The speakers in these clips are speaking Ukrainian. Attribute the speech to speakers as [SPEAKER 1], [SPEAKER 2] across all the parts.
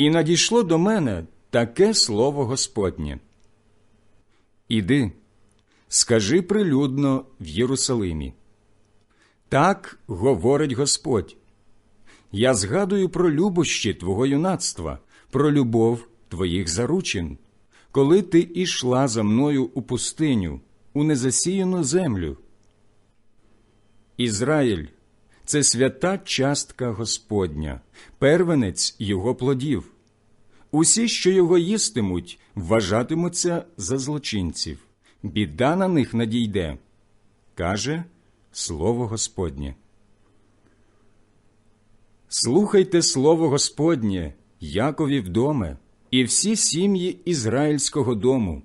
[SPEAKER 1] І надійшло до мене таке слово Господнє. Іди, скажи прилюдно в Єрусалимі. Так говорить Господь. Я згадую про любощі твого юнацтва, про любов твоїх заручин, коли ти ішла за мною у пустиню, у незасіяну землю. Ізраїль це свята частка Господня, первенець його плодів. Усі, що його їстимуть, вважатимуться за злочинців. Біда на них надійде, каже Слово Господнє. Слухайте Слово Господнє, Якові вдоме, і всі сім'ї ізраїльського дому.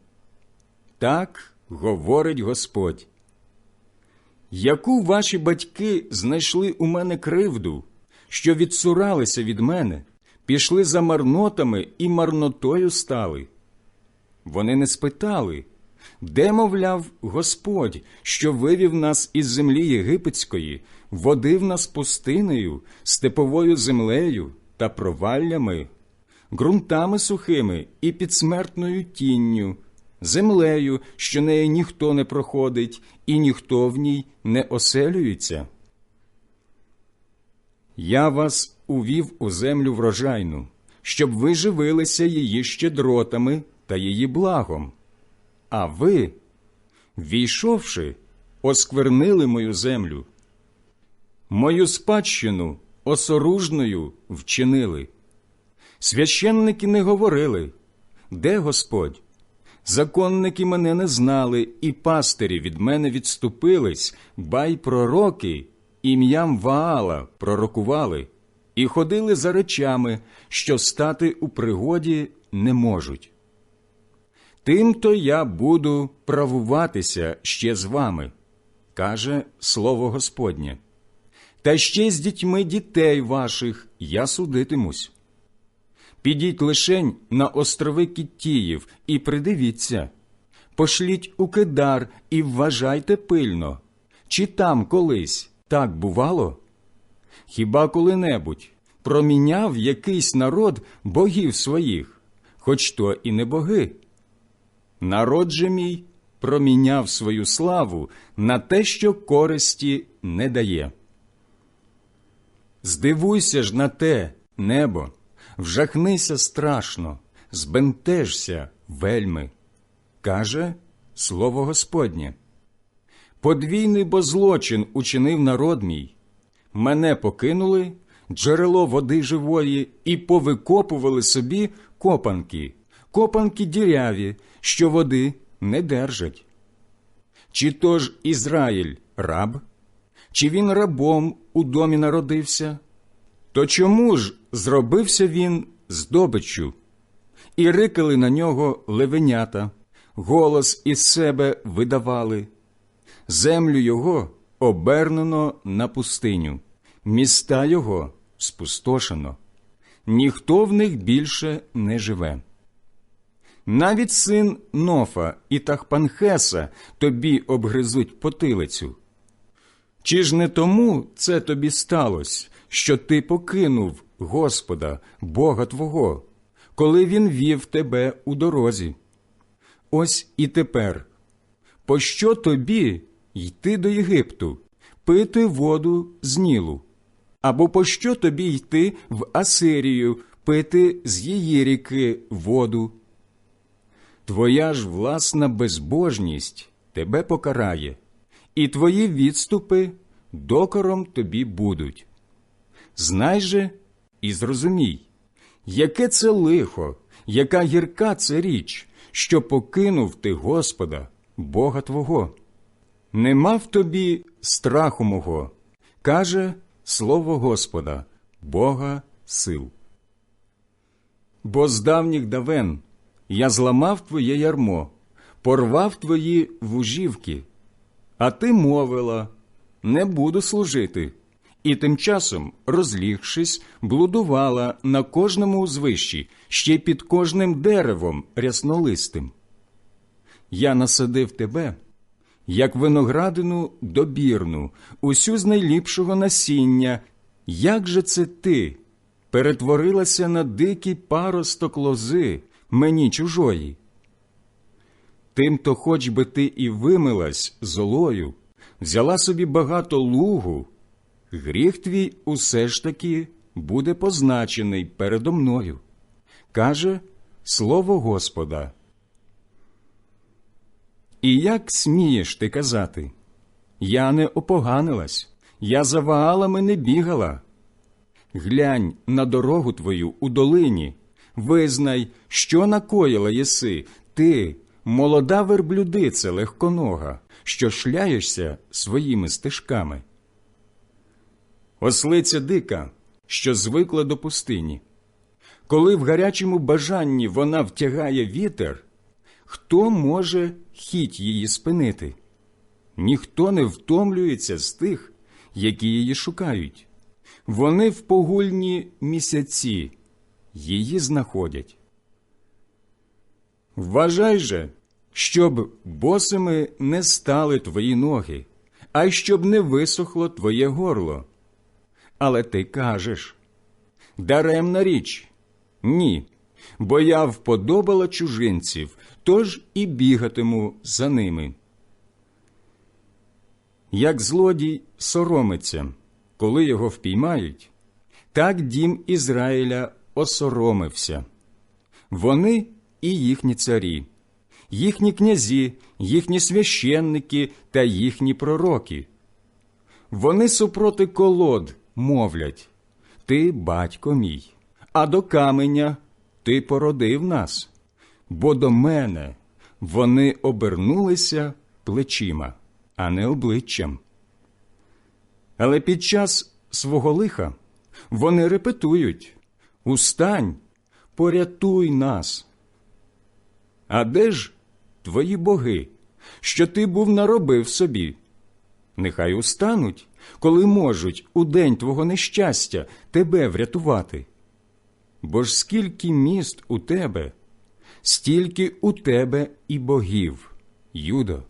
[SPEAKER 1] Так говорить Господь. Яку ваші батьки знайшли у мене кривду, що відсуралися від мене, пішли за марнотами і марнотою стали? Вони не спитали, де, мовляв, Господь, що вивів нас із землі єгипетської, водив нас пустинею, степовою землею та проваллями, ґрунтами сухими і підсмертною тінню, землею, що неї ніхто не проходить, і ніхто в ній не оселюється. Я вас увів у землю врожайну, щоб ви живилися її щедротами та її благом. А ви, війшовши, осквернили мою землю, мою спадщину осоружною вчинили. Священники не говорили, де Господь? Законники мене не знали, і пастирі від мене відступились, ба й пророки ім'ям Ваала пророкували, і ходили за речами, що стати у пригоді не можуть. Тим-то я буду правуватися ще з вами, каже слово Господнє. Та ще з дітьми дітей ваших я судитимусь. Підіть лишень на острови Кіттіїв і придивіться, пошліть у кидар і вважайте пильно, чи там колись так бувало? Хіба коли-небудь проміняв якийсь народ богів своїх, хоч то і не боги? Народ же мій проміняв свою славу на те, що користі не дає. Здивуйся ж на те, небо, вжахнися страшно, збентежся вельми, каже слово Господнє. Подвійний бо злочин учинив народ мій, мене покинули, джерело води живої, і повикопували собі копанки, копанки діряві, що води не держать. Чи то ж Ізраїль раб, чи він рабом у домі народився? То чому ж зробився він здобиччю? І рикали на нього левенята, голос із себе видавали. Землю його обернено на пустиню, міста його спустошено, ніхто в них більше не живе. Навіть син Нофа і Тахпанхеса тобі обгризуть потилицю. Чи ж не тому це тобі сталося, що ти покинув Господа, Бога Твого, коли Він вів тебе у дорозі? Ось і тепер. Пощо тобі йти до Єгипту, пити воду з Нілу? Або пощо тобі йти в Асирію, пити з її ріки воду? Твоя ж власна безбожність тебе покарає, і твої відступи докором тобі будуть. Знай же і зрозумій, яке це лихо, яка гірка це річ, що покинув ти Господа, Бога Твого. Нема в тобі страху мого, каже слово Господа, Бога сил. Бо з давніх давен я зламав твоє ярмо, порвав твої вужівки, а ти мовила не буду служити, і тим часом, розлігшись, блудувала на кожному узвищі, ще під кожним деревом ряснолистим. Я насадив тебе, як виноградину добірну, усю з найліпшого насіння. Як же це ти, перетворилася на дикий паросток лози мені чужої. Тимто хоч би ти і вимилась золою, взяла собі багато лугу, гріх твій усе ж таки буде позначений передо мною, каже слово Господа. І як смієш ти казати? Я не опоганилась, я за ваалами не бігала. Глянь на дорогу твою у долині, визнай, що накоїла єси, ти, молода верблюдице легконога, що шляєшся своїми стежками. Ослиця дика, що звикла до пустині. Коли в гарячому бажанні вона втягає вітер, хто може хіть її спинити? Ніхто не втомлюється з тих, які її шукають. Вони в погульні місяці її знаходять. Вважай же, щоб босими не стали твої ноги, а й щоб не висохло твоє горло. Але ти кажеш даремна річ, ні, бо я вподобала чужинців, тож і бігатиму за ними. Як злодій соромиться, коли його впіймають, так дім Ізраїля осоромився. Вони і їхні царі, їхні князі, їхні священники та їхні пророки. Вони супроти колод мовлять Ти, батько мій, а до каменя ти породив нас, бо до мене вони обернулися плечима, а не обличчям. Але під час свого лиха вони репетують Устань, порятуй нас. А де ж твої боги, що ти був наробив собі? Нехай устануть, коли можуть у день твого нещастя тебе врятувати. Бо ж скільки міст у тебе, стільки у тебе і богів, Юдо.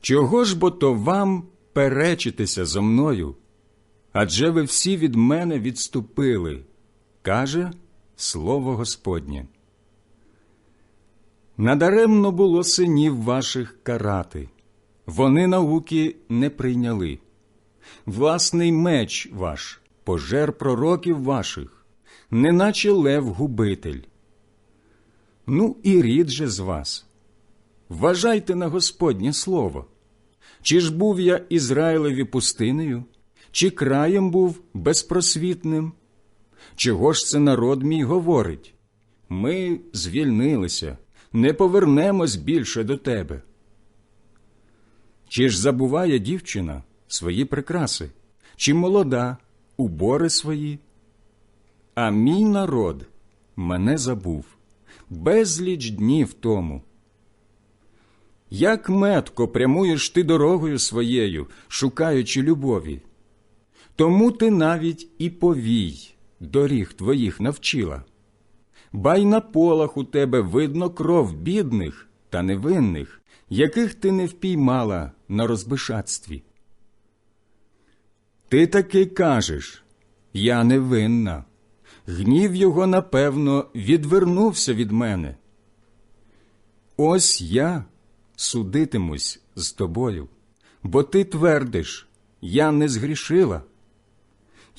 [SPEAKER 1] Чого ж бо то вам перечитися зо мною? Адже ви всі від мене відступили, каже слово Господнє. Надаремно було синів ваших карати, вони науки не прийняли. Власний меч ваш, пожер пророків ваших, неначе лев губитель. Ну і рід же з вас. Вважайте на Господнє слово. Чи ж був я Ізраїлеві пустинею, чи краєм був безпросвітним? Чого ж це народ мій говорить? Ми звільнилися, не повернемось більше до тебе. Чи ж забуває дівчина свої прикраси, чи молода убори свої? А мій народ мене забув безліч днів тому. Як метко прямуєш ти дорогою своєю, шукаючи любові, тому ти навіть і повій доріг твоїх навчила. Бай на полах у тебе видно кров бідних та невинних, яких ти не впіймала на розбишатстві. Ти таки кажеш я невинна, гнів його, напевно, відвернувся від мене. Ось я судитимусь з тобою, бо ти твердиш, я не згрішила.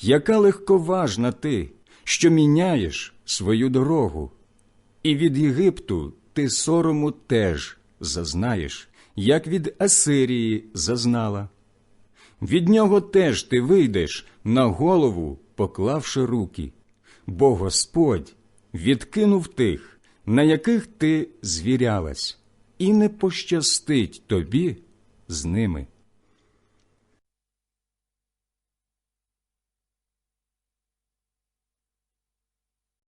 [SPEAKER 1] Яка легковажна ти, що міняєш свою дорогу, і від Єгипту ти сорому теж зазнаєш, як від Асирії зазнала. Від нього теж ти вийдеш на голову, поклавши руки, бо Господь відкинув тих, на яких ти звірялась, і не пощастить тобі з ними.